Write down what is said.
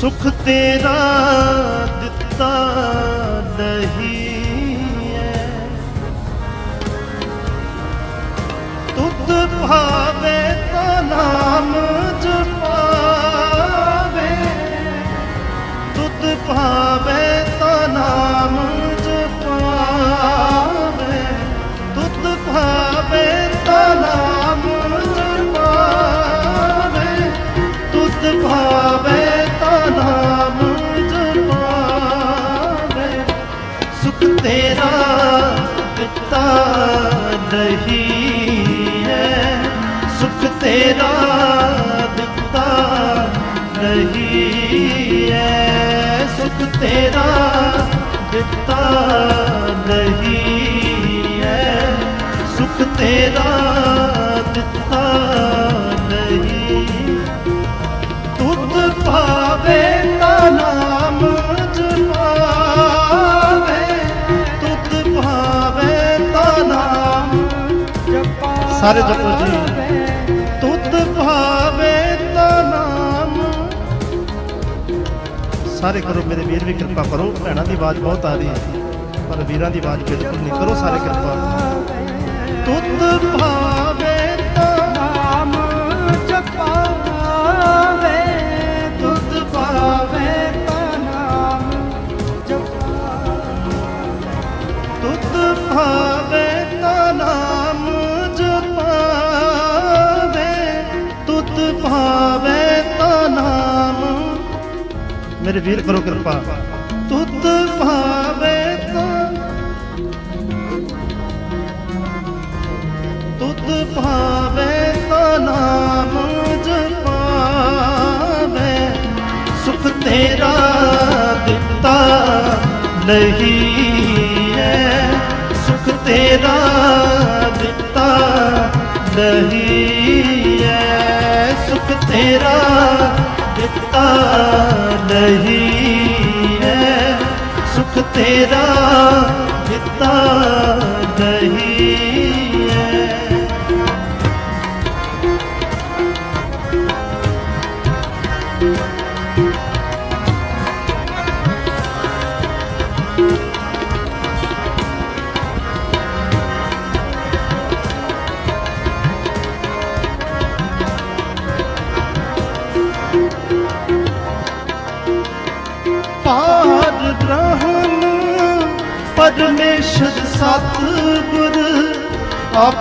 ਸੁਖ ਤੇਰਾ ਦਿੱਤਾ। ਸੁਖ ਤੇਰਾ ਦਿੱਤਾ ਨਹੀਂ ਹੈ। ਸੁਖ ਤੇਰਾ ਦਿੱਤਾ ਨਹੀਂ ਹੈ। ਸੁਖ ਤੇਰਾ ਦਿੱਤਾ ਨਹੀਂ ਹੈ। ਸੁਖ ਤੇਰਾ ਸਾਰੇ ਜਪੋ ਜੀ। ਤੁਧ ਭਾਵੇ ਤਾ ਨਾਮ। ਸਾਰੇ ਕਰੋ ਮੇਰੇ ਵੀਰ ਵੀ ਕਿਰਪਾ ਕਰੋ। ਭੈਣਾਂ ਦੀ ਆਵਾਜ਼ ਬਹੁਤ ਆ ਰਹੀ ਹੈ। ਪਰ ਵੀਰਾਂ ਦੀ ਆਵਾਜ਼ ਬਿਲਕੁਲ ਨਹੀਂ ਕਰੋ ਸਾਰੇ ਕਿਰਪਾ। ਤੁਧ ਭਾਵੇ ਤਾ ਨਾਮ ਜਪਾਵੇ। ਤੁਧ ਭਾਵੇ ਤਾ ਨਾਮ ਜਪਾਵੇ। ਤੁਧ ਭਾਵੇ ਤਾ ਨਾਮ ਮੇਰੇ ਵੀਰ ਕਰੋ ਕਿਰਪਾ। ਤੁਧ ਭਾਵੇ ਤਾਂ ਤੁਧ ਭਾਵੇ ਤਾਂ ਨਾਮ ਜਪਾਵੇ। ਸੁਖ ਤੇਰਾ ਦਿੱਤਾ ਨਹੀਂ ਹੈ ਸੁਖ ਤੇਰਾ ਦਿੱਤਾ ਨਹੀਂ ਹੈ ਸੁਖ ਤੇਰਾ ਨਹੀਂ ਸੁਖ ਤੇਰਾ ਪਰਮੇਸ਼ਰ ਸਤਿਗੁਰ ਆਪ